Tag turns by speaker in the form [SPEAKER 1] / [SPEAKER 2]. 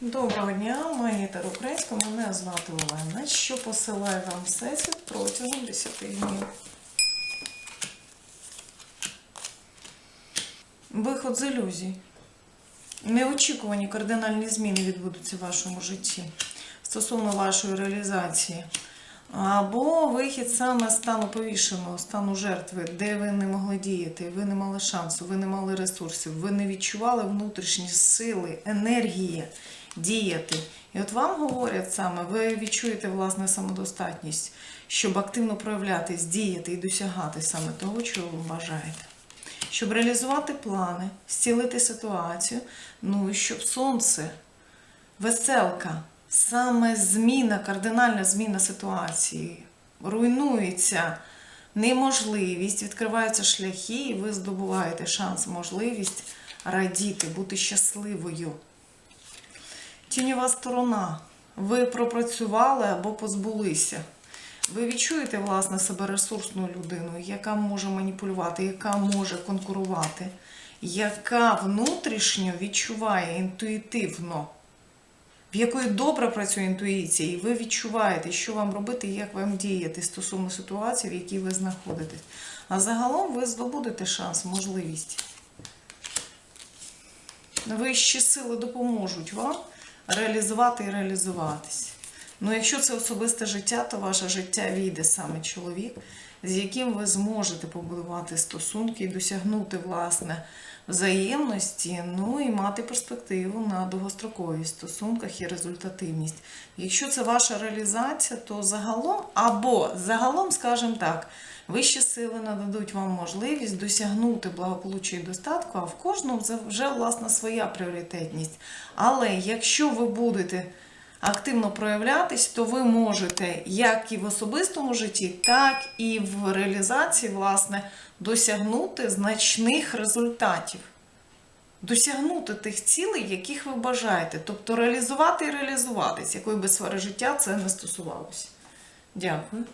[SPEAKER 1] Доброго дня, та українська, мене звати Олена. Що посилає вам всесвіт протягом 10 днів? Виход з ілюзій. Неочікувані кардинальні зміни відбудуться в вашому житті стосовно вашої реалізації. Або вихід саме з стану повішеного, стану жертви, де ви не могли діяти, ви не мали шансу, ви не мали ресурсів, ви не відчували внутрішні сили, енергії діяти. І от вам говорять саме, ви відчуєте власне самодостатність, щоб активно проявлятись, діяти і досягати саме того, чого ви бажаєте. Щоб реалізувати плани, зцілити ситуацію, ну і щоб сонце, веселка, саме зміна, кардинальна зміна ситуації, руйнується неможливість, відкриваються шляхи, і ви здобуваєте шанс, можливість радіти, бути щасливою. Тіньова сторона. Ви пропрацювали або позбулися. Ви відчуєте, власне, себе ресурсною людиною, яка може маніпулювати, яка може конкурувати, яка внутрішньо відчуває інтуїтивно, в якої добре працює інтуїція, і ви відчуваєте, що вам робити і як вам діяти стосовно ситуації, в якій ви знаходитесь. А загалом ви здобудете шанс, можливість. Вищі сили допоможуть вам реалізувати і реалізуватись. Ну, якщо це особисте життя, то ваше життя війде саме чоловік, з яким ви зможете побудувати стосунки і досягнути власне взаємності, ну і мати перспективу на довгострокові стосунках і результативність. Якщо це ваша реалізація, то загалом, або загалом, скажімо так, вищі сили нададуть вам можливість досягнути благополуччя і достатку, а в кожному вже власна своя пріоритетність. Але якщо ви будете активно проявлятись, то ви можете як і в особистому житті, так і в реалізації, власне, досягнути значних результатів. Досягнути тих цілей, яких ви бажаєте. Тобто реалізувати і реалізуватись, якої би сфери життя це не стосувалося. Дякую.